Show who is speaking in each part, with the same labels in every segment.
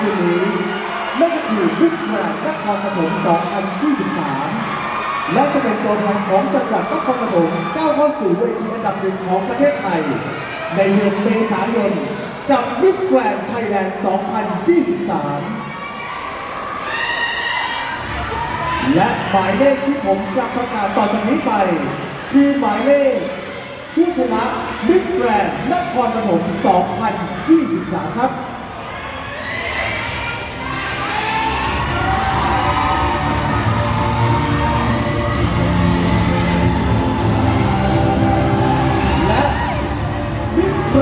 Speaker 1: คืนนี้นั่นก็คือมิสแกรนด์นครปฐม 2023 และจะเป็นตัวแทนของจังหวัดนครปฐมก้าวเข้าสู่เวทีอันดับหนึ่งของประเทศไทย ในเดือนเมษายน กับมิสแกรนด์ไทยแลนด์ 2023 และหมายเลขที่ผมจะประกาศต่อจากนี้ไป คือหมายเลขผู้ชนะมิสแกรนด์นครปฐม 2023 ครับ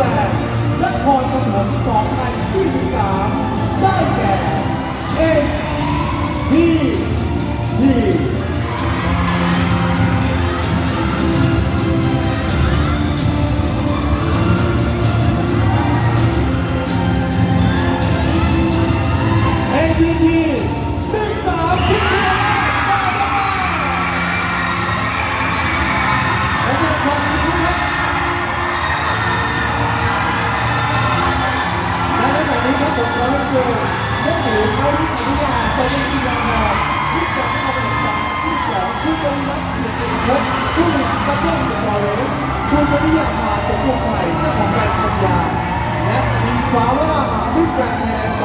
Speaker 1: รนด์นครปฐม2023 ได้แก่เอพีที NPT หนึ่งส ประเทศฟอเรสคุณจริยาภาสมพงษ์ไทยเจ้าของแบรนด์ชัญญาและทีมฟ้าว่ามิสแกรนด์ไทยแลนด์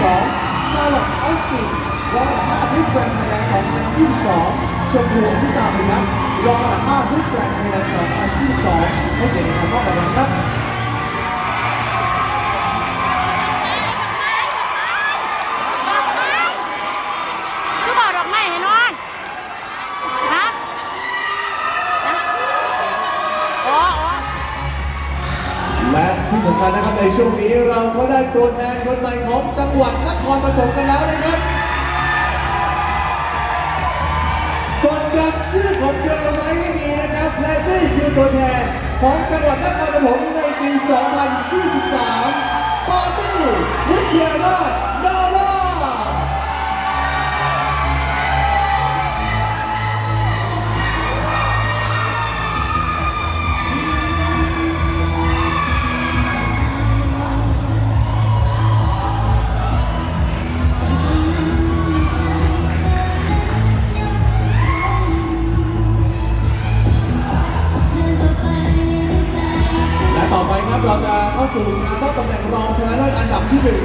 Speaker 1: 2022 ชาลอตออสตินรองอันดับ5มิสแกรนด์ไทยแลนด์2022 ชมพูอธิตาพินัทรองอันดับ5มิสแกรน สำคัญนะครับในช่วงนี้เราก็ได้ตัวแทนคนใหม่ของจังหวัดนครปฐมกันแล้วนะครับจดจำชื่อของเธอไว้ให้ดีนะครับและนี่คือตัวแทนของจังหวัดนครปฐมในปี 2023 ปาร์ตี้วิเชียร์ สู่การเข้าตำแหน่งรองชนะเลิศอันดับที่หนึ่ง